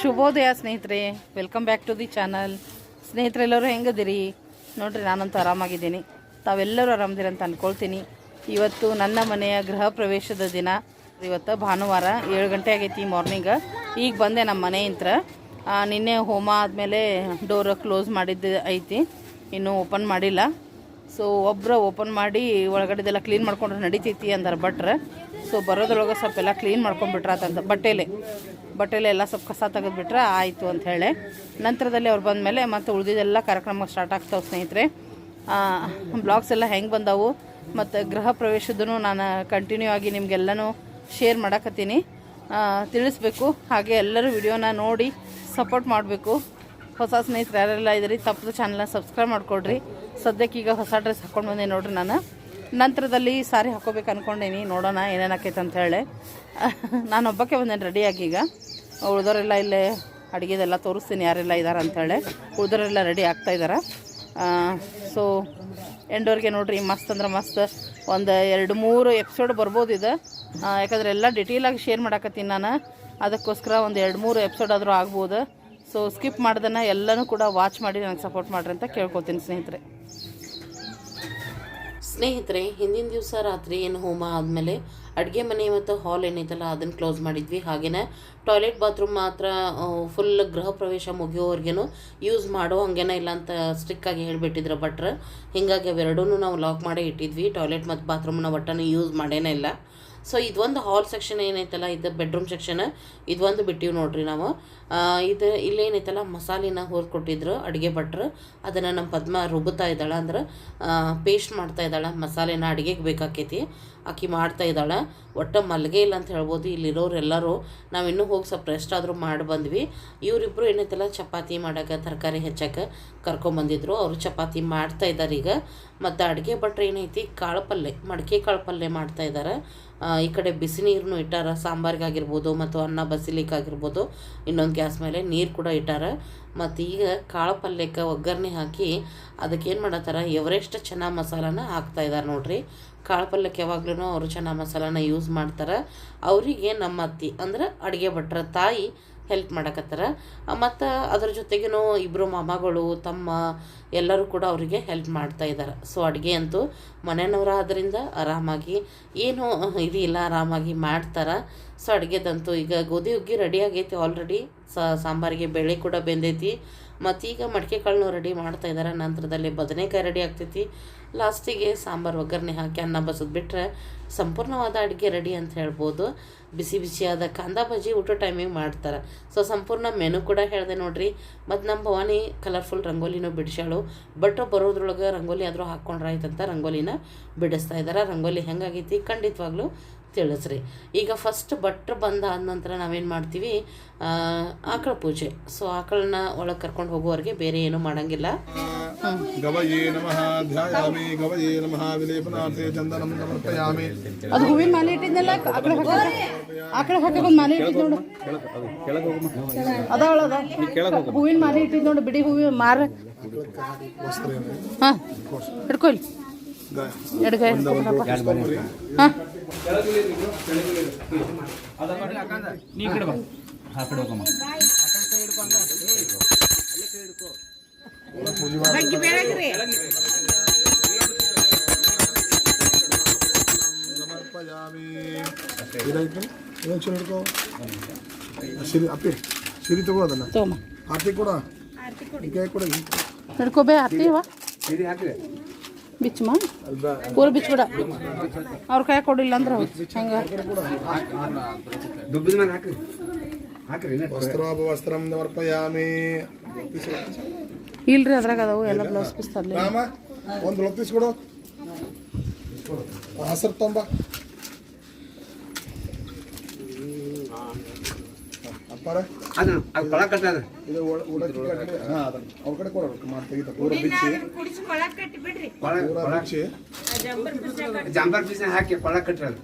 ಶುಭೋದಯ ಸ್ನೇಹಿತರೆ welcome back to the channel ಸ್ನೇಹಿತರೆಲ್ಲರೂ ಹೆಂಗದಿರಿ ನೋಡ್ರಿ ನಾನಂತೂ ಆರಾಮಾಗಿದ್ದೀನಿ. ತಾವೆಲ್ಲರೂ ಆರಾಮದಿರಿ ಅಂತ ಅಂದ್ಕೊಳ್ತೀನಿ ಇವತ್ತು ನನ್ನ ಮನೆಯ ಗೃಹ ಪ್ರವೇಶದ ದಿನ. ಇವತ್ತು ಭಾನುವಾರ ಏಳು ಗಂಟೆ ಆಗೈತಿ ಮಾರ್ನಿಂಗ್ ಈಗ ಬಂದೆ ನಮ್ಮ ಮನೆಯಿಂದ ನಿನ್ನೆ ಹೋಮ ಆದಮೇಲೆ ಡೋರ್ ಕ್ಲೋಸ್ ಮಾಡಿದ್ದು ಐತಿ. ಇನ್ನೂ ಓಪನ್ ಮಾಡಿಲ್ಲ. ಸೊ ಒಬ್ಬರು ಓಪನ್ ಮಾಡಿ ಒಳಗಡೆದೆಲ್ಲ ಕ್ಲೀನ್ ಮಾಡ್ಕೊಂಡ್ರೆ ನಡಿತೈತಿ ಅಂದ್ರೆ ಬಟ್ರೆ ಸೊ ಬರೋದ್ರೊಳಗೆ ಸ್ವಲ್ಪ ಎಲ್ಲ ಕ್ಲೀನ್ ಮಾಡ್ಕೊಂಡ್ಬಿಟ್ರಾತಂತ ಬಟ್ಟೆಲೆ. ಬಟ್ಟೆಲೆ ಎಲ್ಲ ಸ್ವಲ್ಪ ಕಸ ತೆಗೆದುಬಿಟ್ರೆ ಆಯಿತು ಅಂತ ಹೇಳಿ. ನಂತರದಲ್ಲಿ ಅವ್ರು ಬಂದಮೇಲೆ ಮತ್ತು ಉಳಿದಿದ್ದೆಲ್ಲ ಕಾರ್ಯಕ್ರಮ ಸ್ಟಾರ್ಟ್ ಆಗ್ತಾವೆ ಸ್ನೇಹಿತರೆ. ಬ್ಲಾಗ್ಸ್ ಎಲ್ಲ ಹೆಂಗೆ ಬಂದವು ಮತ್ತು ಗೃಹ ಪ್ರವೇಶದೂ ನಾನು ಕಂಟಿನ್ಯೂ ಆಗಿ ನಿಮಗೆಲ್ಲನೂ ಶೇರ್ ಮಾಡಕತ್ತೀನಿ. ತಿಳಿಸ್ಬೇಕು. ಹಾಗೆ ಎಲ್ಲರೂ ವಿಡಿಯೋನ ನೋಡಿ ಸಪೋರ್ಟ್ ಮಾಡಬೇಕು. ಹೊಸ ಸ್ನೇಹಿತರು ಯಾರೆಲ್ಲ ಇದ್ರಿ ತಪ್ಪದ ಚಾನಲ್ನ ಸಬ್ಸ್ಕ್ರೈಬ್ ಮಾಡಿಕೊಡ್ರಿ. ಸದ್ಯಕ್ಕೆ ಈಗ ಹೊಸ ಡ್ರೆಸ್ ಹಾಕ್ಕೊಂಡು ಬಂದೆ ನೋಡ್ರಿ ನಾನು. ನಂತರದಲ್ಲಿ ಸಾರಿ ಹಾಕೋಬೇಕು ಅಂದ್ಕೊಂಡೇನಿ ನೋಡೋಣ ಏನೇನು ಆಕೈತೆ ಅಂತ ಹೇಳಿ. ನಾನು ಒಬ್ಬಕ್ಕೆ ಬಂದೇನೆ ರೆಡಿಯಾಗಿ ಈಗ. ಉಳ್ದೋರೆಲ್ಲ ಇಲ್ಲೇ ಅಡುಗೆದೆಲ್ಲ ತೋರಿಸ್ತೀನಿ ಯಾರೆಲ್ಲ ಇದ್ದಾರೆ ಅಂಥೇಳಿ ಉಳಿದೋರೆಲ್ಲ ರೆಡಿ ಆಗ್ತಾ ಇದ್ದಾರೆ ಸೊ ಎಂಡೋರಿಗೆ ನೋಡಿರಿ, ಮಸ್ತ್ ಅಂದ್ರೆ ಮಸ್ತ್. ಒಂದು ಎರಡು ಮೂರು ಎಪಿಸೋಡ್ ಬರ್ಬೋದು ಇದು ಯಾಕಂದ್ರೆ ಎಲ್ಲ ಡಿಟೇಲಾಗಿ ಶೇರ್ ಮಾಡಾಕತ್ತೀನಿ ನಾನು. ಅದಕ್ಕೋಸ್ಕರ ಒಂದು ಎರಡು ಮೂರು ಎಪಿಸೋಡ್ ಆದರೂ ಆಗ್ಬೋದು. ಸೊ ಸ್ಕಿಪ್ ಮಾಡ್ದನ್ನ ಎಲ್ಲನೂ ಕೂಡ ವಾಚ್ ಮಾಡಿ ನನಗೆ ಸಪೋರ್ಟ್ ಮಾಡಿರಿ ಅಂತ ಕೇಳ್ಕೊತೀನಿ ಸ್ನೇಹಿತರೆ. ಸ್ನೇಹಿತರೆ ಹಿಂದಿನ ದಿವಸ ರಾತ್ರಿ ಏನು ಹೋಮ ಆದಮೇಲೆ ಅಡುಗೆ ಮನೆ ಮತ್ತು ಹಾಲ್ ಏನೈತಲ್ಲ ಅದನ್ನು ಕ್ಲೋಸ್ ಮಾಡಿದ್ವಿ. ಹಾಗೆಯೇ ಟಾಯ್ಲೆಟ್ ಬಾತ್ರೂಮ್ ಮಾತ್ರ ಫುಲ್ ಗೃಹ ಪ್ರವೇಶ ಮುಗಿಯೋವರೆಗೇನು ಯೂಸ್ ಮಾಡೋ ಹಂಗೇನ ಇಲ್ಲ ಅಂತ ಸ್ಟ್ರಿಕ್ಕಾಗಿ ಹೇಳಿಬಿಟ್ಟಿದ್ರು ಭಟ್ರು. ಹೀಗಾಗಿ ಅವೆರಡೂ ನಾವು ಲಾಕ್ ಮಾಡೇ ಇಟ್ಟಿದ್ವಿ. ಟಾಯ್ಲೆಟ್ ಮತ್ತು ಬಾತ್ರೂಮ್ನ ಒಟ್ಟನ್ನು ಯೂಸ್ ಮಾಡೇನೇ ಇಲ್ಲ. ಸೊ ಇದೊಂದು ಹಾಲ್ ಸೆಕ್ಷನ್ ಏನೈತಲ್ಲ ಇದು ಬೆಡ್ರೂಮ್ ಸೆಕ್ಷನ್ ಇದೊಂದು ಬಿಟ್ಟಿವಿ ನೋಡ್ರಿ ನಾವು. ಇದು ಇಲ್ಲೇನೈತಲ್ಲ ಮಸಾಲಿನ ಕೊಟ್ಟಿದ್ರು ಅಡುಗೆ ಭಟ್ರು. ಅದನ್ನು ನಮ್ಮ ಪದ್ಮ ರುಬ್ಬುತ್ತಾ ಇದ್ದಾಳೆ ಅಂದ್ರೆ ಪೇಸ್ಟ್ ಮಾಡ್ತಾ ಇದ್ದಾಳೆ ಮಸಾಲೆನ ಅಡುಗೆಗೆ ಬೇಕಾಕೈತಿ. ಆಕಿ ಮಾಡ್ತಾ ಇದ್ದಾಳೆ. ಒಟ್ಟು ಮಲ್ಗೆ ಇಲ್ಲ ಅಂತ ಹೇಳ್ಬೋದು. ಇಲ್ಲಿರೋರು ಎಲ್ಲರೂ ನಾವು ಇನ್ನೂ ಹೋಗಿ ಸ್ವಲ್ಪ ರೆಸ್ಟ್ ಆದರೂ ಮಾಡಿ ಬಂದ್ವಿ. ಇವರಿಬ್ಬರು ಏನೈತಲ್ಲ, ಚಪಾತಿ ಮಾಡೋಕೆ ತರಕಾರಿ ಹೆಚ್ಚಕ್ಕೆ ಕರ್ಕೊಂಬಂದಿದ್ರು ಅವರು ಚಪಾತಿ ಮಾಡ್ತಾ ಇದ್ದಾರೆ ಈಗ. ಮತ್ತು ಅಡುಗೆ ಭಟ್ರು ಏನೈತಿ ಕಾಳು ಪಲ್ಯ ಮಡಿಕೆ ಕಾಳು ಪಲ್ಯ ಮಾಡ್ತಾ ಇದ್ದಾರೆ ಈ ಕಡೆ ಬಿಸಿ ನೀರನ್ನು ಇಟ್ಟಾರ. ಸಾಂಬಾರಿಗಾಗಿರ್ಬೋದು ಮತ್ತು ಅನ್ನ ಬಸಿಲಿಕ್ಕಾಗಿರ್ಬೋದು ಇನ್ನೊಂದು ಗ್ಯಾಸ್ ಮೇಲೆ ನೀರು ಕೂಡ ಇಟ್ಟಾರ. ಮತ್ತು ಈಗ ಕಾಳು ಪಲ್ಯಕ್ಕೆ ಒಗ್ಗರಣೆ ಹಾಕಿ ಅದಕ್ಕೆ ಏನು ಮಾಡತ್ತಾರ? ಎವರೆಸ್ಟ್ ಚೆನ್ನಾಗಿ ಮಸಾಲಾನ ಹಾಕ್ತಾ ಇದ್ದಾರೆ ನೋಡ್ರಿ. ಕಾಳು ಪಲ್ಯಕ್ಕೆ ಯಾವಾಗ್ಲೂ ಅವರು ಚೆನ್ನ ಮಸಾಲಾನ ಯೂಸ್ ಮಾಡ್ತಾರೆ. ಅವರಿಗೆ ನಮ್ಮ ಅತ್ತಿ, ಅಂದ್ರೆ ಅಡುಗೆ ಭಟ್ರ ತಾಯಿ ಹೆಲ್ಪ್ ಮಾಡಕತ್ತಾರ. ಮತ್ತು ಅದ್ರ ಜೊತೆಗೂ ಇಬ್ಬರು ಮಾಮಗಳು, ತಮ್ಮ ಎಲ್ಲರೂ ಕೂಡ ಅವರಿಗೆ ಹೆಲ್ಪ್ ಮಾಡ್ತಾ ಇದ್ದಾರೆ. ಸೊ ಅಡುಗೆ ಅಂತೂ ಮನೆಯವ್ರಾದ್ರಿಂದ ಆರಾಮಾಗಿ, ಏನು ಇದಿಲ್ಲ, ಆರಾಮಾಗಿ ಮಾಡ್ತಾರೆ. ಸೊ ಅಡುಗೆದಂತೂ ಈಗ ಗೋಧಿ ಹುಗ್ಗಿ ರೆಡಿ ಆಗೈತಿ ಆಲ್ರೆಡಿ ಸಾಂಬಾರಿಗೆ ಬೇಳೆ ಕೂಡ ಬೆಂದೈತಿ. ಮತ್ತು ಈಗ ಮಡಿಕೆ ಕಾಳನ್ನು ರೆಡಿ ಮಾಡ್ತಾ ಇದ್ದಾರೆ. ನಂತರದಲ್ಲಿ ಬದನೆಕಾಯಿ ರೆಡಿ ಆಗ್ತೈತಿ. ಲಾಸ್ಟಿಗೆ ಸಾಂಬಾರು ಒಗ್ಗರಣೆ ಹಾಕಿ ಅನ್ನ ಬಸೋದು ಬಿಟ್ಟರೆ ಸಂಪೂರ್ಣವಾದ ಅಡುಗೆ ರೆಡಿ ಅಂತ ಹೇಳ್ಬೋದು. ಬಿಸಿ ಬಿಸಿಯಾದ ಕಾಂದಾ ಬಜ್ಜಿ ಊಟ ಟೈಮಿಗೆ ಮಾಡ್ತಾರೆ. ಸೊ ಸಂಪೂರ್ಣ ಮೆನು ಕೂಡ ಹೇಳಿದೆ ನೋಡ್ರಿ. ಮತ್ತು ನಮ್ಮ ಭವಾನಿ ಕಲರ್ಫುಲ್ ರಂಗೋಲಿನೂ ಬಿಡಿಸ್ಯಾಳು. ಬಟ್ ಬರೋದ್ರೊಳಗೆ ರಂಗೋಲಿ ಆದರೂ ಹಾಕ್ಕೊಂಡ್ರೆ ಆಯ್ತಂತ ರಂಗೋಲಿನ ಬಿಡಿಸ್ತಾ ಇದ್ದಾರೆ ರಂಗೋಲಿ ಹೆಂಗಾಗೈತಿ ಖಂಡಿತವಾಗ್ಲೂ ತಿಳಿಸ್ರಿ. ಈಗ ಫಸ್ಟ್ ಭಟ್ರು ಬಂದ ಆದ ನಂತರ ನಾವೇನು ಮಾಡ್ತೀವಿ? ಆಕಳ ಪೂಜೆ. ಸೊ ಆಕಳನ್ನ ಒಳಗೆ ಕರ್ಕೊಂಡು ಹೋಗೋವರೆಗೆ ಬೇರೆ ಏನೂ ಮಾಡಂಗಿಲ್ಲ. ಗವಯೇ ನಮಃ ಧ್ಯಾಯಾಮಿ ಗವಯೇ ನಮಃ ವಿಲೇಪನಾರ್ಥೆ ಚಂದನಂ ಸಮರ್ಪಯಾಮಿ ಅದು ಹೂವಿನ ಮಾಲೆ ಇಟ್ಟಿದ್ನಲ್ಲ? ಆಕಡೆ ಹಾಕ ಆಕಡೆ ಹಾಕಕ್ಕೆ ಒಂದು ಮಾಲೆ ಇಟ್ಟಿದ್ ನೋಡು. ಅದಾವಳ ಅದ ಹೂವಿನ ಮಾಲೆ ಇಟ್ಟಿದ್ ನೋಡು ಬಿಡಿ ಹೂವಿನ ಮಾರ. ಹಾಂ ಹಿಡ್ಕೊ ಇಲ್ಲಿ ಎಡಗೈ. ಹಾಂ. ಸಮರ್ಪಯಾಮಿ ಇದಾಯ್ತು ಇನ್ನೊಂದು ಚೂರು ಹಿಡ್ಕೋ ಸಿರಿ ಅಪ್ಪಿ ಸಿರಿ ತಗೋ ಅದನ್ನ ತಗೊಮ್ಮ ಆರ್ತಿ ಕೊಡ ಈ ಕೈ ಕೊಡ ಹಿಡ್ಕೋಬೇ ಹತ್ತಿವ ಬಿಚ್ಚಮ್ಮ ಪೂರ ಬಿಚ್ಬಿಡ ಅವ್ರ ಕೈ ಕೊಡಿಲ್ಲ ಅಂದ್ರೆ ಹಂಗೆ ವಸ್ತ್ರೋಪ ವಸ್ತ್ರಂ ಸಮರ್ಪಯಾಮಿ ಇಲ್ರಿ ಅದ್ರಾಗ ಅದಾವು ಎಲ್ಲ ಬ್ಲೌಸ್ ಪೀಸ್ ತರಲಿ ರಾಮ ಒಂದು ಬ್ಲೌಸ್ ಕೊಡು. ಹಸರು ತೊಂಬ ಅಪ್ಪಾರ? ಅದನ್ನ ಅದು ಕೊಳ ಅದು. ಇದು ಒಳ- ಉಡಕ್ಕಿ ಕಡ್ಲೆ ಹಾ ಅದನ್ನ ಅವ್ರ ಕಡೆ ಕೊಡಬೇಕು ಮಾಡಿ ತೆಗಿತ. ಪೂರ ಬಿಚ್ಚಿ. ಪೂರ ಬಿಚ್ಚಿ. ಜಂಬರ್ ಪೀಸ್ ಹಾಕಿ. ಕೊಳ ಕಟ್ಟದ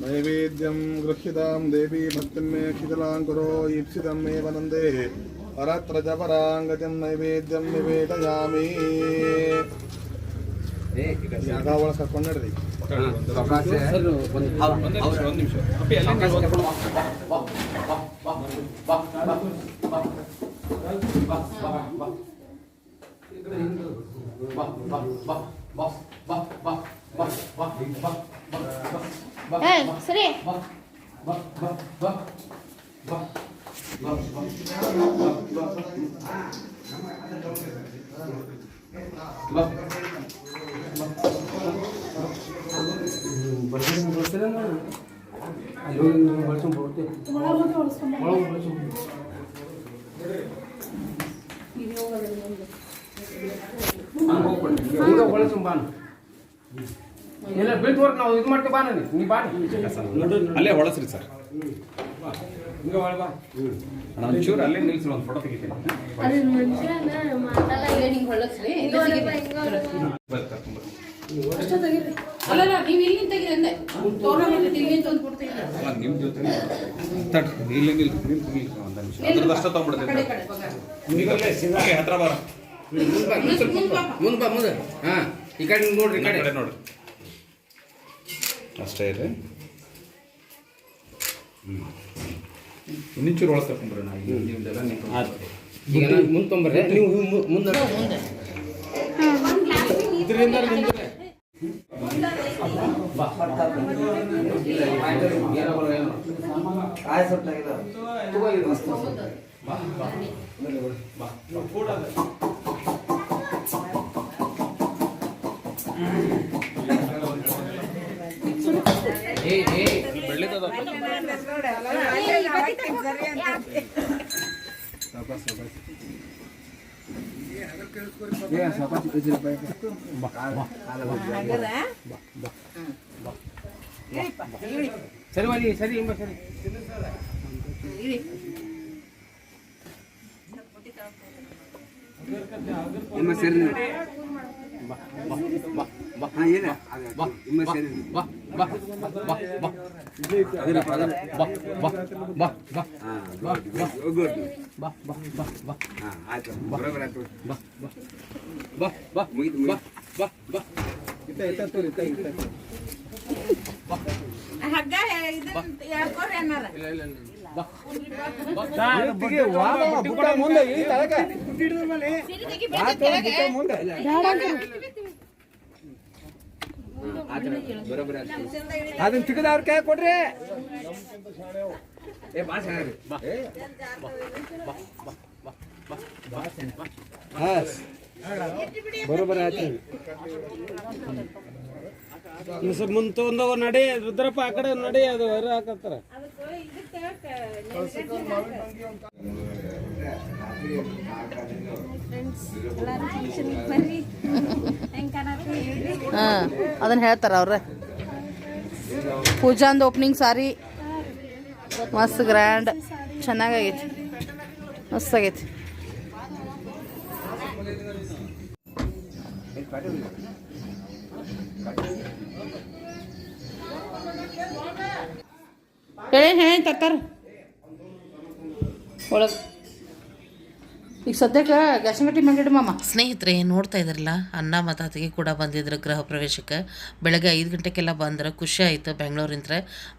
नैवेद्यं गृह्यतां देवी भक्तिं मे क्षितलां करो ईप्सितं मे वनन्दे ಪರತ್ರ ಚ ಪರಾಂಗತಿಂ ನೈವೇದ್ಯಂ ನಿವೇದಯಾಮಿ ಜಾಗ ಒಳಗೆ ಕರ್ಕೊಂಡು ನಡ್ರಿ ಏ ಸರಿ ಇಲ್ಲ ಬಿಲ್ ನಾವು ಇದು ಮಾಡ್ತೀವಿ ಬಾ ನನಗೆ. ನೀ ಬಾ ಅಲ್ಲೇ ಹೊಳಸ್ರಿ ಸರ್. ಹಿಂಗೆ ಒಳ ಬಾ. ನಾನು ಒಂಚೂರು ಅಲ್ಲೇ ನಿಲ್ಸಿ ಒಂದು ಫೋಟೋ ತೆಗಿತೀನಿ. ಅದು ಮುಂಚೆನ ಮಾತಲ್ಲ ಹಿಂಗ್ ಹೊಳಸ್ರಿ? ಅಲ್ಲಲ್ಲ ನೀವು ಇಲ್ಲಿ ತೆಗೀರಿ ಅಂದೆ. ತೋರಣ ತಿರುಗಿ ತಂದು ಕೊಡ್ತೀನಿ ಅಲ್ಲ, ನಿಮ್ ಜೊತೆ ತಡ್ರಿ ಇಲ್ಲಿ ನಿಲ್ ನಿಲ್ ನಿಲ್ ಒಂದು ನಿಮಿಷ. ಅದ್ರದ್ದು ಅಷ್ಟೇ ತಗೊಂಡ್ಬಿಡ್ತೀನಿ ಓಕೆ ಹತ್ರ ಬಾರ. ಮುಂದೆ ಬಾ ಮುಂದೆ ಹಾ ಈ ಕಡೆ ನೋಡ್ರಿ ಕಡೆ ನೋಡ್ರಿ. ಅಷ್ಟೇ ಇದೆ. ಇನ್ನೊಂಚೂರು ಒಳಗೆ ನಾ ಮುಂದೆ ನಿಮ್ದೆಲ್ಲ ನೀವು ಈಗ ಮುಂದೆ ತೊಂಬರ್ರಿ ನೀವು ಮು- ಮುಂದೆ ಇದರಿಂದ ನಿಂದ್ರೆ ಏ ಏ ಸರಿ ಮಾಡಿ ಸರಿ ಎಂಬ ಸರಿ ಎಂಬ ಸರಿ ಬಾ ಬಾ ಬಾ ಬಾ ಹಾ ಏನ ಬಾ ಎಂಬ ಸರಿ ಬಾ ಬಾ ಬಾ ಬಾ ಅದರ ಪದ ಬಾ ಬಾ ಬಾ ಬಾ ಹಾ ಬಾ ಗುಡ್ ಬಾ ಬಾ ಬಾ ಬಾ ಹಾ ಆಯ್ತು ಬರೋಬರ ಆಯ್ತು ಬಾ ಬಾ ಬಾ ಬಾ ಬಾ ಬಾ ಬಾ ಇತ ಇತ ತೋರಿ ಇತ ಇತ ಹಗ್ಗ ಯಾಕೋರ್ ಏನಾರ ಇಲ್ಲ ಇಲ್ಲ ಇಲ್ಲ ಬಾ ಮುಂದೆ ಈ ತಳಕ ಅದನ್ನ ತೆಗೆದು ಅವ್ರ ಕೈ ಕೊಡ್ರಿ. ಏ ಬಾ ಬರೋಬರ ಆಯ್ತು ಸ್ವಲ್ಪ ನಡಿ. ರುದ್ರಪ್ಪ ಆ ಕಡೆ ನಡಿ ಅದು ಹೊರ ಹಾಕತ್ತಾರ. ಫ್ರೆಂಡ್ಸ್ ಹೇಳ್ರಿ ಹಾಂ, ಅದನ್ನು ಹೇಳ್ತಾರೆ ಅವ್ರೆ ಪೂಜಾಂದು ಓಪನಿಂಗ್ ಸಾರಿ. ಮಸ್ತ್ ಗ್ರ್ಯಾಂಡ್ ಚೆನ್ನಾಗೈತಿ. ಮಸ್ತ್ ಆಗೈತಿ. ಹೇಳಿ ಹೇಳಿ, ತರ್ತಾರ. ಒಳಗೆ. ಈಗ ಸದ್ಯಕ್ಕೆ ಗ್ಯಾಸಿನ ಗಟ್ಟಿ ಮಾಮ? ಸ್ನೇಹಿತರೆ ನೋಡ್ತಾ ಇದ್ರಲ್ಲ ಅನ್ನ ಮತ್ತು ಅತ್ತಿಗೆ ಕೂಡ ಬಂದಿದ್ರು ಗೃಹ ಪ್ರವೇಶಕ್ಕೆ. ಬೆಳಗ್ಗೆ ಐದು ಗಂಟೆಗೆಲ್ಲ ಬಂದ್ರೆ. ಖುಷಿ ಆಯಿತು ಬೆಂಗಳೂರಿಂತ್ರ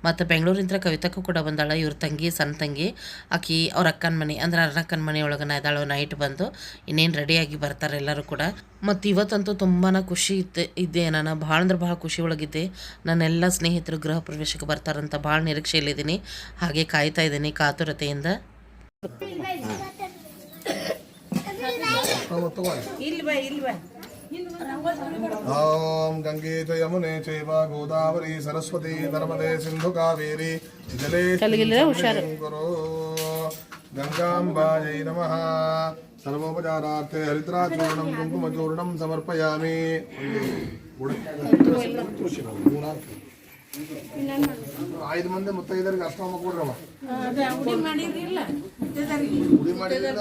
ಮತ್ತು ಬೆಂಗಳೂರಿಂತ್ರ ಕವಿತಕ್ಕೂ ಕೂಡ ಬಂದಾಳ. ಇವ್ರ ತಂಗಿ, ಸಣ್ಣ ತಂಗಿ. ಆಕಿ ಅವ್ರ ಅಕ್ಕನ ಮನೆ, ಅಂದ್ರೆ ಅರ್ಣಕ್ಕನ ಮನೆ ಒಳಗನ ಇದ್ದಾಳು ನೈಟ್ ಬಂದು. ಇನ್ನೇನು ರೆಡಿಯಾಗಿ ಬರ್ತಾರೆ ಎಲ್ಲರೂ ಕೂಡ. ಮತ್ತು ಇವತ್ತಂತೂ ತುಂಬಾ ಖುಷಿ ಇತ್ತು, ಇದ್ದೆ ನಾನು. ಭಾಳ ಅಂದ್ರೆ ಭಾಳ ಖುಷಿ ಒಳಗಿದ್ದೆ. ನನ್ನೆಲ್ಲ ಸ್ನೇಹಿತರು ಗೃಹ ಪ್ರವೇಶಕ್ಕೆ ಬರ್ತಾರಂತ ಭಾಳ ನಿರೀಕ್ಷೆಯಲ್ಲಿದ್ದೀನಿ. ಹಾಗೆ ಕಾಯ್ತಾ ಇದ್ದೀನಿ ಕಾತುರತೆಯಿಂದ. ಇಲ್ವಾ ಇಲ್ವಾ? ಓಂ ಗಂಗೆ ಚ ಯಮುನೆ ಚೈವ ಗೋದಾವರಿ ಸರಸ್ವತಿ ನರ್ಮದೆ ಸಿಂಧು ಕಾವೇರಿ ಜಲೇ नमः सर्वोपचारार्थे ಕುರು ಗಂಗಾಂಬಾಯೈ ನಮಃ. ಸರ್ವೋಪಚಾರಾರ್ಥೆ ಹರಿದ್ರಾಚೂರ್ಣಂ ಕುಂಕುಮಚೂರ್ಣಂ ಸಮರ್ಪಯಾಮಿ. ಐದು ಮಂದಿ ಮುತ್ತೈದರಿಗೆ ಅಷ್ಟಮ ಕೊಡ್ರವ. ಉಡಿ ಮಾಡಿರಿಲ್ಲ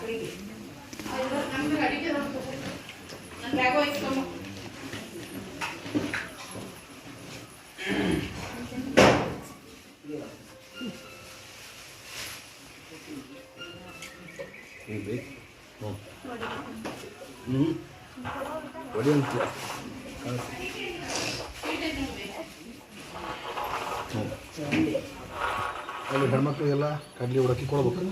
ಈ ಬತ್ತಿ ಹಚ್ಚಿ ಅಪ್ಪ ಹಚ್ಚಿ ಯವ್ವ ಹ್ಞೂ ಅಂತ ಅಲ್ಲಿ ಹೆಣ್ಮಕ್ಳಿಗೆಲ್ಲ ಕಡ್ಲಿ ಹುಡುಕಿ ಕೊಡ್ಬೇಕು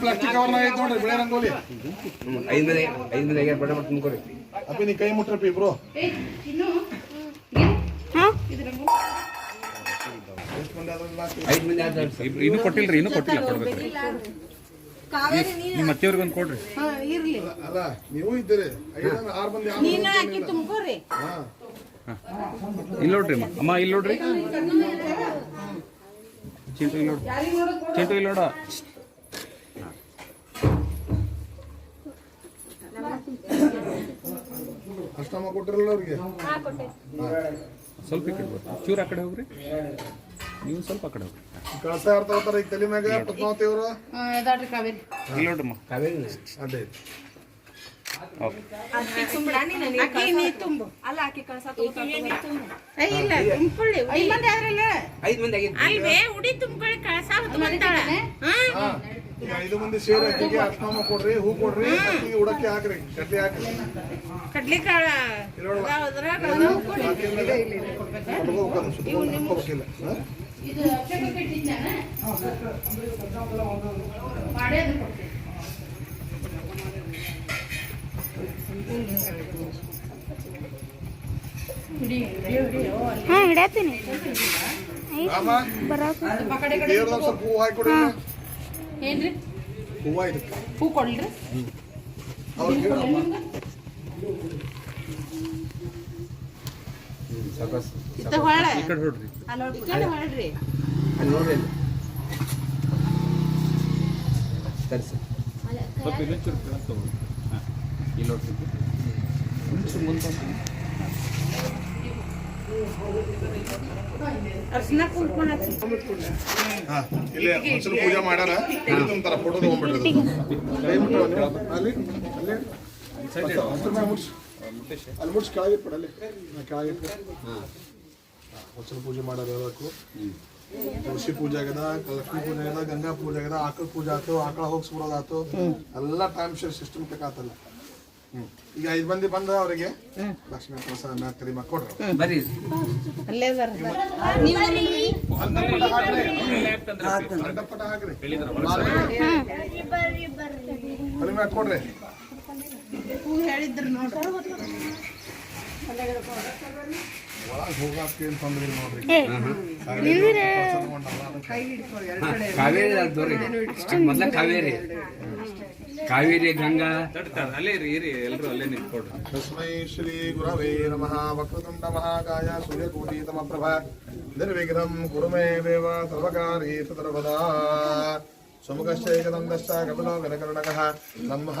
ಪ್ಲಾಸ್ಟಿಕ್ ಕವರ್ ಐತೆ ನೋಡ್ರಿ ಬಿಳೆ ರಂಗೋಲಿ. ಐದು ದಿನ ಐದು ದಿನ ಆಗ್ಯಾರ ಬಡ ಬಡ ತುಂಬ್ಕೊರಿ ಅಪ್ಪಿ ನೀ ಕೈ ಮುಟ್ರಪ್ಪಿ ಇಬ್ರು? ಐದು ಮಂದಿ ಆದ್ರೆ ಇನ್ನೂ ಕೊಟ್ಟಿಲ್ರಿ ಇನ್ನು ಕೊಟ್ಟಿಲ್ಲ ಕೊಡ್ಬೇಕು. ನಿಮ್ಮ ಅತ್ತೆಯವ್ರಿಗೆ ಒಂದು ಕೊಡ್ರಿ. ಹಾ ಇರ್ಲಿ. ಅಲ್ಲ ನೀವು ಇದ್ದೀರಿ. ಐದು ಆರು ಮಂದಿ ಆರು ನೀನು ಮಂದಿ ಹಾಕಿ ತುಂಬ್ಕೋರಿ. ಹಾ. ಇಲ್ಲಿ ನೋಡ್ರಿ ಅಮ್ಮ. ಅಮ್ಮ ಇಲ್ಲಿ ನೋಡ್ರಿ. ಚಿಂಟು ಇಲ್ಲಿ ನೋಡು. ಚಿಂಟು ಇಲ್ಲಿ ನೋಡ. ಅಷ್ಟಮ್ಮ ಕೊಟ್ಟಿರಲ್ಲ ಅವ್ರಿಗೆ? ಸ್ವಲ್ಪ ಈ ಕಡೆ ಬರ್ರಿ ಚೂರು ಆ ಕಡೆ ಹೋಗ್ರಿ. ನೀವು ಸ್ವಲ್ಪ ಆ ಕಡೆ ಹೋಗ್ರಿ. ಕಳಸ ಆಡ್ತಾ ಈ ಈಗ ತಲೆ ಮ್ಯಾಗ ಪದ್ಮಾವತಿ ಅವರು? ಎದಾಡ್ರಿ ಕಾವೇರಿ. ಇಲ್ಲಿ ನೋಡ್ರಮ್ಮ ಕಾವೇರಿನ? ಅದೇ. ಐದು ಮಂದಿ ಸೇರಿ ಅಕ್ಕಿಗೆ ಅಷ್ಟಮ್ಮ ಕೊಡ್ರಿ ಹೂ ಕೊಡ್ರಿ ಅಕ್ಕಿಗೆ ಉಡಕ್ಕೆ ಹಾಕ್ರಿ ಕಡ್ಲಿ ಹಾಕ್ರಿ. ಕಡ್ಲಿ ಕಾಳ ಹಾ? ರಾಮ, ಈ ದೇವ್ರದಾಗ ಸ್ವಲ್ಪ ಹೂ ಹಾಕಿ ಕೊಡಿ ಏನ್ರಿ? ಹೂವ ಇದಕ್ಕೆ. ಹೂ ಕೊಡ್ಲ್ರಿ ಅವ್ರಿಗೆ ಹೇಳಮ್ಮ. ಸಾಕಾಸ್ ಇತ್ತ ಹೊಳ ಈ ಕಡೆ ನೋಡ್ರಿ. ಈ ಕಡೆ ಹೊಳ್ರಿ ಅಲ್ಲಿ ನೋಡ್ರಿ ಅಲ್ಲಿ. ತರಿಸಿ. ಸ್ವಲ್ಪ ಇನ್ನೊಂದು ಚೂರು ಕೆಳಗೆ ತಗೊಳ್ಳಿ ಹಾಂ. ಇಲ್ಲಿ ನೋಡ್ರಿ ಮುಂಚೆ ಮುಂದೆ ಅರ್ಶಿನ ಕುಂಕುಮ ಹಚ್ಚಿ. ಹಾ, ಇಲ್ಲೇ ಒಂದ್ಸಲ ಪೂಜೆ ಮಾಡ್ಯಾರ ಇಲ್ಲಿ ತುಂಬ್ತಾರ ಫೋಟೋ ತಗೊಂಡ್ಬಿಡ್ರಿ ಮುಟ್ಟು ಅಲ್ಲಿ ಅಲ್ಲಿ. ಅಲ್ಲಿ ಅದ್ರ ಮ್ಯಾಗ್ ಮುಟ್ಸು. ಅಲ್ಲಿ ಮುಟ್ಸ್ ಕೆಳಗಿಟ್ಬಿಡಲ್ಲಿ ಕೆಳಗಿಟ್ಬಿಡು. ಹಾ, ಒಂದ್ಸಲ ಪೂಜೆ ಮಾಡೋರು ಹೇಳಬೇಕು. ತುಳಸಿ ಪೂಜೆ ಆಗದ ಲಕ್ಷ್ಮೀ ಪೂಜೆ ಆಗದ ಗಂಗಾ ಪೂಜೆ ಆಗ್ಯದ ಆಕಳ ಪೂಜೆ ಆಯ್ತು ಆಕಳ ಹೋಗ್ಸ್ಬಿಡೋದಾತು ಎಲ್ಲ ಟೈಮ್ ಶೇರ್ ಸಿಸ್ಟಮ್ ಬೇಕಾತಲ್ಲ ಹ್ಮ್. ಈಗ ಐದು ಮಂದಿ ಬಂದ ಅವರಿಗೆ ಲಕ್ಷ್ಮೀ ಪ್ರಸಾದ ಮ್ಯಾಕ್ ಕರಿ ಕೊಡ್ರಿ. ಬರ್ರಿ. ಅಲ್ಲೇ ಬರ ಪಟ ಹಾಕ್ರಿ. ಕಡಿಮೆ ಮ್ಯಾಕ್ ಕೊಡ್ರಿ. ಹೂ ಹೇಳಿದ್ರು ನೋಡ್ರಿ. ಕಾವೇರಿ ಮೊದ್ಲ ಕಾವೇರಿ ಕಾವೇರಿ ಗಂಗಾ. ಅಲ್ಲೇ ಇರಿ ಎಲ್ಲರೂ ಅಲ್ಲೇ ನಿಂತ್ಕೊಡ್ರಿ ತಸ್ಮೈ ಶ್ರೀ ಗುರವೇ ನಮಃ ವಕ್ರತುಂಡ ಮಹಾಕಾಯ ಸೂರ್ಯಕೋಟಿ ತಮಪ್ರಭ ನಿರ್ವಿಘ್ನಂ ಕುರು ಮೇ ದೇವ ಸರ್ವಕಾರಿ ಸರ್ವದಾ ಸುಮುಖಶ್ಚೈಕದಂದಶ್ಚ ಕಪಿಲೋ ಗಣಕರ್ಣಕಃ ನಮ್ಮಃ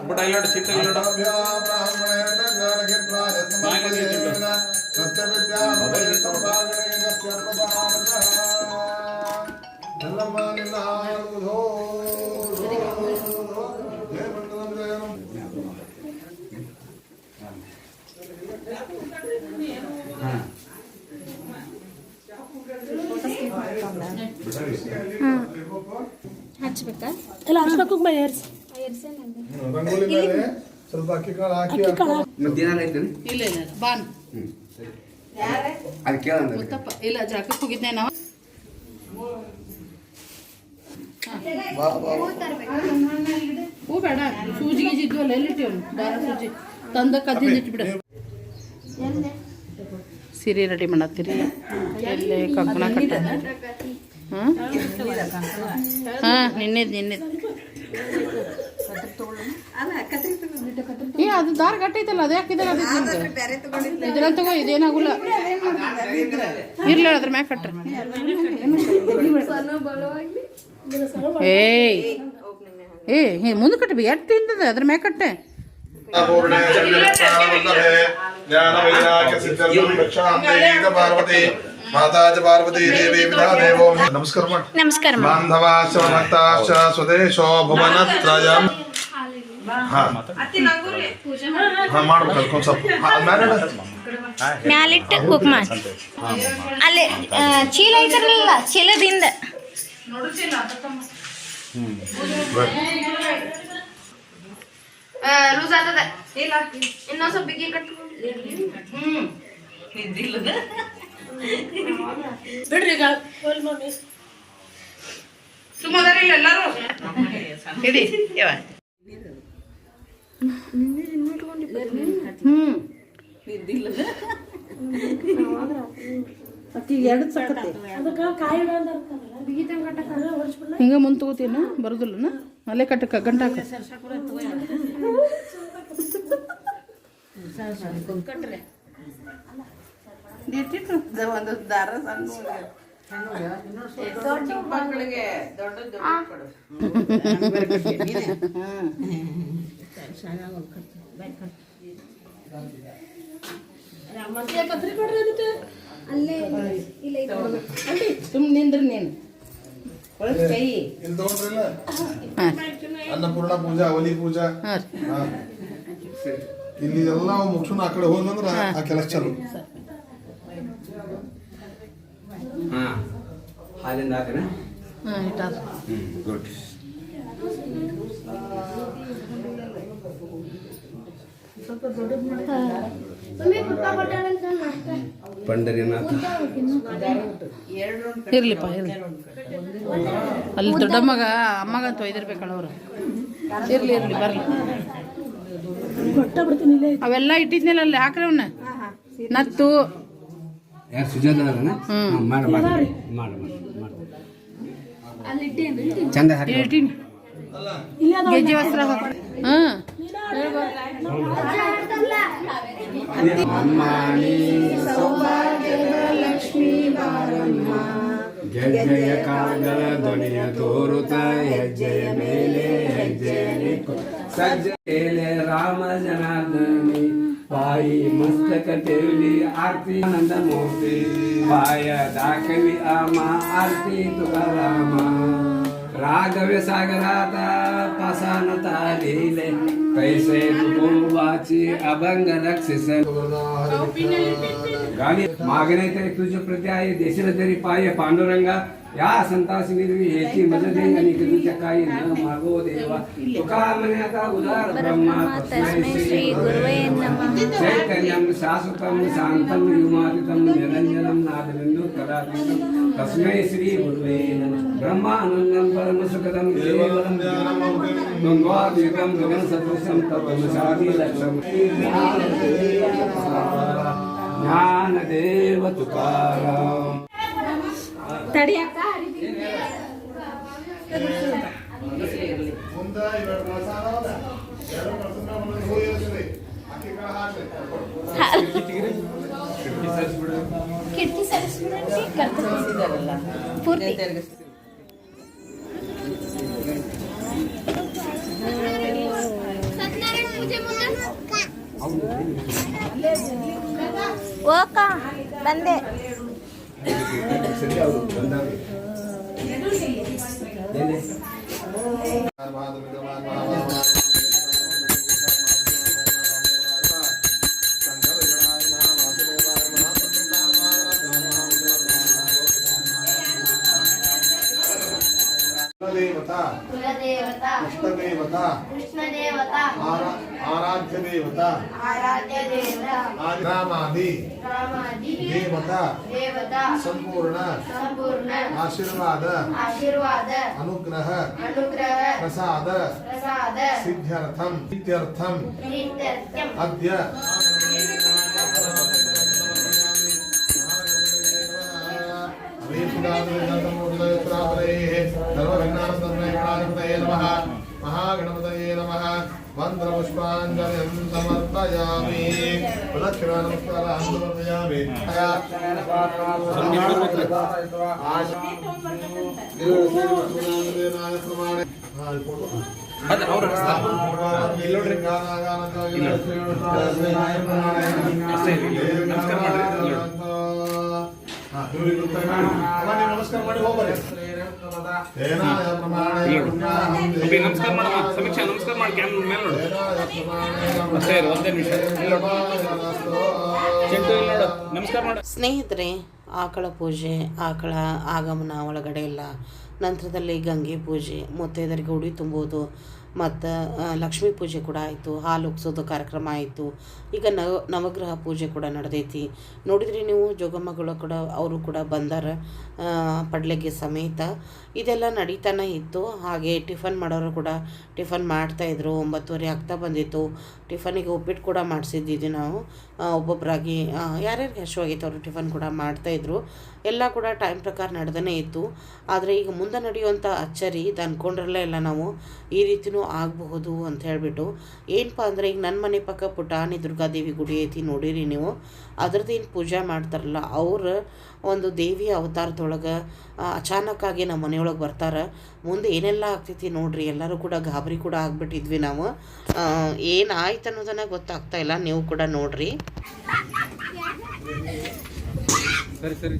ಅಲ್ಲಿ ಬರೋ ಇಲ್ಲಿ ನೋಡ್ರಿ ಒಂದೇ ಸೆಕೆಂಡ್ ಆಯ್ತು ರೀ ಗುರು ಆಯ್ತು ಬಟ್ ಅಲ್ಲಿ ನೋಡಿ ಸೀಟ್ ಅಲ್ಲಿ ನೋಡ ರಂಗೋಲಿ ಮೇಲೆ ಸ್ವಲ್ಪ ಅಕ್ಕಿ ಕಾಳು ಹಾಕಿ ಇಲ್ಲ ಇಲ್ಲ ಬಾನ್ ಅದು ಕೇಳಂದ ಗೊತ್ತಪ್ಪ ಇಲ್ಲ ಜಾಕಕ್ಕೆ ಹೋಗಿದ್ದೆ ನಾವು ಹೂ ಬೇಡ ಸೂಜಿ ಗೀಜಿ ಇದ್ವಲ್ಲ ಎಲ್ಲಿಟ್ಟಿವನು ದಾರ ಸೂಜಿ ತಂದ ಕದ್ದಿಂದ ಇಟ್ಬಿಡ ಸೀರೆ ರೆಡಿ ಮಾಡತ್ತೀರಿ? ಎಲ್ಲಿ ಕಂಕಣ ಕಟ್ಟ ಹಾಂ ಹಾಂ ನಿನ್ನೆದು. ಏ ಅದು ದಾರ ಗಟ್ಟೈತಲ್ಲ ಅದು ಯಾಕಿದಾರೆ ಅದು ಇದ್ರಲ್ಲಿ ತಗೋ ಇದೇನಾಗುಲ್ಲ? ಇರ್ಲಿ ಅದ್ರ ಮ್ಯಾಗ ಕಟ್ರ. ಏಯ್. ಏ ಹೇ ಮುಂದೆ ಕಟ್ಟಬೇಕು ಎಷ್ಟು ತಿಂದದ? ಅದ್ರ ಮ್ಯಾಗ ಕಟ್ಟೆ. ಮಾತಾ ಚ ಪಾರ್ವತಿ ದೇವಿ ವಿಧಾ ದೇವೋ ನಮಸ್ಕಾರ. ಮಾಡಿ ನಮಸ್ಕಾರ ಬಾಂಧವಾಶ್ಚ ಭಕ್ತಾಶ್ಚ ಸ್ವದೇಶೋ ಭುವನತ್ರಯಂ. ಹಾ. ಮಾಡ್ಬೇಕು. ಅದಕ್ಕೊಂದ್ ಸ್ವಲ್ಪ ಇಡು. ಮ್ಯಾಲಿಟ್ಟು ಕುಕ್ ಮಾಡಿ ಅಲ್ಲಿ ಚೀಲ ಐತರಲ್ಲ ಚೀಲದಿಂದ. ಲೂಸ್ ಆಗ್ತದ. ಇಲ್ಲ ಇನ್ನೊಂದ್ ಸ್ವಲ್ಪ ಬಿಗಿ ಕಟ್ಟು ಬಿಡ್ರಿ ಈಗ. ಸುಮ್ಮನೆ ಎಲ್ಲರೂ? ಹಿಡಿ ಯವ್ವ. ಹಿಂಗ ಮುಂದೆ ತಗೋತೀನ ಬರೋದಿಲ್ಲನ? ಅಲ್ಲೇ ಕಟ್ಟಕ ಗಂಟಾಕ ಒಂದು ದಾರ ಸುಮ್ಮನೆ ನಿಂದ್ರಿ ನೀನು ಕೈ ಇಲ್ಲಿ ತಗೊಂಡ್ರಿಲ್ಲ ಅನ್ನಪೂರ್ಣ ಪೂಜಾ ಅವಲಿ ಪೂಜಾ. ಹಾಂ ರೀ. ಹಾ. ಇಲ್ಲಿ ಎಲ್ಲ ಮುಗಿಸ್ಕೊಂಡು ಆ ಕಡೆ ಹೋದಂದ್ರ ಆ ಕೆಲಸ ಚಲೋ. ಹಾಂ. ಹಾಲಿಂದ ಹಾಕನ? ಹಾಂ ಗುಡ್. ಪಂಡರಿನಾಥ. ಇರ್ಲಿಪ್ಪ ಇರ್ಲಿ. ಅಲ್ಲಿ ದೊಡ್ಡಮ್ಮಗ ಅಮ್ಮಗಂತ ಒಯ್ದಿರ್ಬೇಕಲ್ಲ ಅವರು. ಇರ್ಲಿ ಇರ್ಲಿ ಬರ್ಲಿ. ಅವೆಲ್ಲ ಇಟ್ಟಿದ್ನಲ್ಲ ಅಲ್ಲಿ ಹಾಕ್ರಿ ಅವನ್ನ ನತ್ತು ಚಂದ ಹಾಕಿ ಇಟ್ಟಿನಿ ಗೆಜ್ಜೆ ವಸ್ತ್ರ ಹಾಕು. ಹಾಂ ಗೆಜ್ಜೆಯ ಕಾಗಲ ಧ್ವನಿಯ ತೋರುತ್ತ ಹೆಜ್ಜೆಯ ಮೇಲೆ ಹೆಜ್ಜೆಯ ಸಜ್ಜೆ ಮೇಲೆ ರಾಮ ಜನಾರ್ದನಿ. ಬಾಯಿ ಮಸ್ತಕ ತೆರಳಿ, ಆರ್ತಿ ಆನಂದ ಮೂರ್ತಿ. ಬಾಯ ದಾಖಲಿ, ಆಮ, ಆರ್ತಿ ತುಕಾರಾಮ. ರಾಘವ ಸಾಗರಾತ ಪಸಾನತ कैसे अभंग रक्षिस मागणे तरी तुझ्या प्रती आहे. देशील तरी पाय पांडुरंगा या संतासी निर्वी याची मदत आणि तुझ्या काही न मागो देवा। तुका म्हणे आता उदार ब्रह्मा तस्मै श्री गुरुवे चैतन्यं शाश्वतं शान्तं युमादितं निरञ्जनं नादबिन्दु कदातीतं तस्मै श्री गुरुवे नमः। ब्रह्मानन्दं परमसुखदं केवलं द्वन्द्वातीतं गगनसदृशं तत्त्वमशादिलक्षं। ज्ञानदेव तुकाराम। ಮುಂದೆ ಇವೆರಡು ಕೆಲಸ ಅದಾವಲ್ಲ ಎರಡು ಕೆಲಸ ಮುಂದೆ ಹೋಗಿ ಇರಿಸ್ರಿ. ಅಕ್ಕಿ ಕಾಳು ಹಾಕ್ರಿ ಕಿಟಕಿ ಸರಿಸ್ಬಿಡ್ರಿ ಪೂರ್ತಿ ಓಕ ಬಂದೆ सर्वादमिदमान् देवता देवता आराध्य देवता आराध्य देवता। संपूर्ण। संपूर्ण। आशीर्वाद। आशीर्वाद। अनुग्रह। अनुग्रह। प्रसाद। प्रसाद। सिद्ध्यर्थम। सिद्ध्यर्थम सिद्ध्यर्थम अद्य। अरे पुराण ಮಂತ್ರಪುಷ್ಪಾಂಜಲಿಂ ಸಮರ್ಪಯಾಮಿ ಪ್ರದಕ್ಷಿಣ ನಮಸ್ಕಾರ ಸಮರ್ಪಯಾಮಿ ಪ್ರಮಾಣ ಅದು ಅವ್ರ ಅಷ್ಟೇ ಇಲ್ಲಿ. ನಮಸ್ಕಾರ ಮಾಡ್ರಿ. ನಮಸ್ಕಾರ ಮಾಡಿ ಸಮೀಕ್ಷೆ ನಮಸ್ಕಾರ ಮಾಡಿ ಒಂದೇ ನಿಮಿಷ ನಮಸ್ಕಾರ ಮಾಡ ಸ್ನೇಹಿತರೆ, ಆಕಳ ಪೂಜೆ, ಆಕಳ ಆಗಮನ ಒಳಗಡೆ ಇಲ್ಲ. ನಂತರದಲ್ಲಿ ಗಂಗೆ ಪೂಜೆ, ಮುತ್ತೈದರಿಗೆ ಉಡಿ ತುಂಬುವುದು ಮತ್ತು ಲಕ್ಷ್ಮೀ ಪೂಜೆ ಕೂಡ ಆಯಿತು, ಹಾಲು ಒಗ್ಸೋದು ಕಾರ್ಯಕ್ರಮ ಆಯಿತು. ಈಗ ನವ, ನವಗ್ರಹ ಪೂಜೆ ಕೂಡ ನಡೆದೈತಿ. ನೋಡಿದ್ರಿ ನೀವು, ಜೋಗಮ್ಮಗಳು ಕೂಡ, ಅವರು ಕೂಡ ಬಂದಾರ. ಪಡ್ಲೆಗೆ ಸಮೇತ ಇದೆಲ್ಲ ನಡೀತಾನೆ ಇತ್ತು. ಹಾಗೆ ಟಿಫನ್ ಮಾಡೋರು ಕೂಡ ಟಿಫನ್ ಮಾಡ್ತಾಯಿದ್ರು ಒಂಬತ್ತುವರೆ ಆಗ್ತಾ ಬಂದಿತ್ತು. ಟಿಫನಿಗೆ ಉಪ್ಪಿಟ್ಟು ಕೂಡ ಮಾಡಿಸಿದ್ದಿದ್ದು ನಾವು. ಒಬ್ಬೊಬ್ಬರಾಗಿ ಯಾರ್ಯಾರು ಯಾರ್ಯಾರಿಗೆ ಹಶುವಾಗೈತೆ ಅವರು ಟಿಫನ್ ಕೂಡ ಮಾಡ್ತಾಯಿದ್ರು ಎಲ್ಲ ಕೂಡ ಟೈಮ್ ಪ್ರಕಾರ ನಡೆದೇ ಇತ್ತು. ಆದರೆ ಈಗ ಮುಂದೆ ನಡೆಯುವಂಥ ಅಚ್ಚರಿ, ಇದು ಅಂದ್ಕೊಂಡ್ರಲ್ಲೇ ಇಲ್ಲ ನಾವು. ಈ ರೀತಿಯೂ ಆಗಬಹುದು ಅಂತ ಹೇಳಿಬಿಟ್ಟು. ಏನಪ್ಪ ಅಂದರೆ ಈಗ ನನ್ನ ಮನೆ ಪಕ್ಕ ಪುಟಾಣಿ ದುರ್ಗಾದೇವಿ ಗುಡಿ ಐತಿ, ನೋಡಿರಿ ನೀವು. ಅದ್ರದ್ದೇನು ಪೂಜೆ ಮಾಡ್ತಾರಲ್ಲ, ಅವ್ರ ಒಂದು ದೇವಿ ಅವತಾರದೊಳಗೆ ಅಚಾನಕ್ಕಾಗಿ ನಮ್ಮ ಮನೆಯೊಳಗೆ ಬರ್ತಾರೆ. ಮುಂದೆ ಏನೆಲ್ಲ ಆಗ್ತೈತಿ ನೋಡ್ರಿ ಎಲ್ಲರೂ ಕೂಡ ಗಾಬರಿ ಕೂಡ ಆಗಿಬಿಟ್ಟಿದ್ವಿ ನಾವು. ಏನು ಆಯ್ತು ಅನ್ನೋದನ್ನ ಗೊತ್ತಾಗ್ತಾ ಇಲ್ಲ ನೀವು ಕೂಡ ನೋಡ್ರಿ. ಸರಿ ಸರಿ.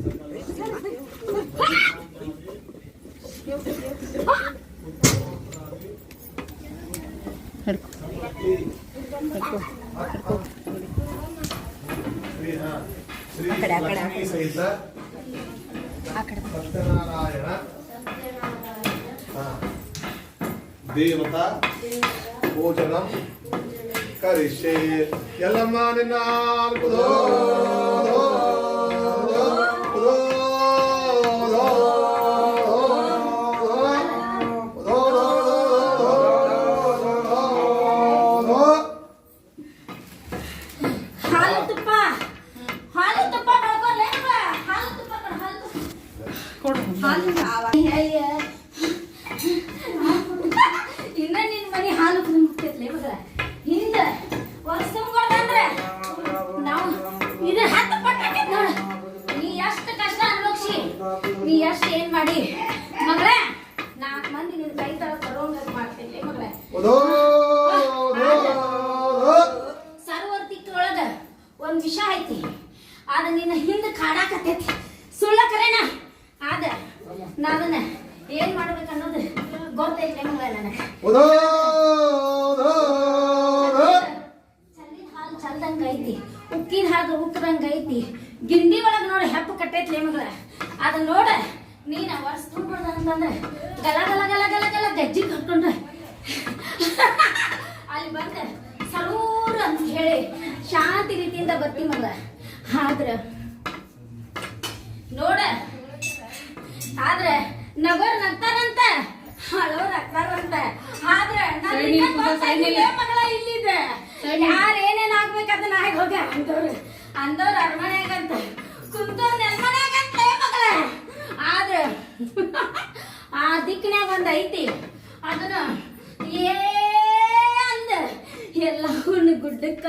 ಸಹಿತ ಸತ್ಯನಾರಾಯಣ సత్యనారాయణ. దేవత భోజనం కరిషే. ఎల్లమ్మ నిన్న ಒಂದ್ ವಿಷ ಐತಿ. ಆದ ನಿನ್ನ ಹಿಂದ ಕಾಡಾಕತ್ತೈತಿ. ಸುಳ್ಳ ಕರೆನ? ಆದ ನಾನ ಏನ್ ಮಾಡ್ಬೇಕು ಅನ್ನೋದು ಗೊತ್ತೈತಿ ಮಗಳ ನನಗೆ. ಚಲ್ಲಿನ ಹಾಲು ಚಲ್ದಂಗ ಐತಿ. ಉಕ್ಕಿನ ಹಾಲು ಉಕ್ಕದಂಗ ಐತಿ. ಗಿಂಡಿ ಒಳಗ್ ನೋಡಿ ಹೆಪ್ಪ ಕಟ್ಟೈತಿ ಮಗಳ. ಅದನ್ನ ನೋಡ ನೀನ ವರ್ಷ ತುಂಬಿಡ್ದ ಅಂತಂದ್ರೆ ಗಲ ಗಲ ಗಲ ಗಲ ಗಲ ಗಜ್ಜಿ ಕಟ್ಕೊಂಡ್ರೆ ಅಲ್ಲಿ ಬಂದ ಸರೂರ್ ಅಂತ ಹೇಳಿ. ಶಾಂತಿ ರೀತಿಯಿಂದ ಬರ್ತಿ ಮಗ. ಆದ್ರ ನೋಡ. ಆದ್ರೆ ನಗೋರ್ ನಗ್ತಾರಂತ. ಹಳೋರ್ ಆಗ್ತಾರಂತ. ಆದ್ರೆ ಮಗಳ ಇಲ್ಲಿದ. ಯಾರು ಏನೇನ್ ಆಗ್ಬೇಕಂತ ಆಗಿ ಹೋಗ ಅಂದವ್ರು ಅಂದವ್ರ ಅರಮನೆಗಂತ ಕುಂತವ್ರ ನೆಲ್ಮನೆಗಂತ ಮಗಳ. ಆದ್ರೆ ಆ ದಿಕ್ಕಿನಾಗ ಒಂದ್ ಐತಿ ಅದನ್ನ ಏ ಅಂದ ಎಲ್ಲವನ್ನ ಗುಡ್ಡಕ್ಕೆ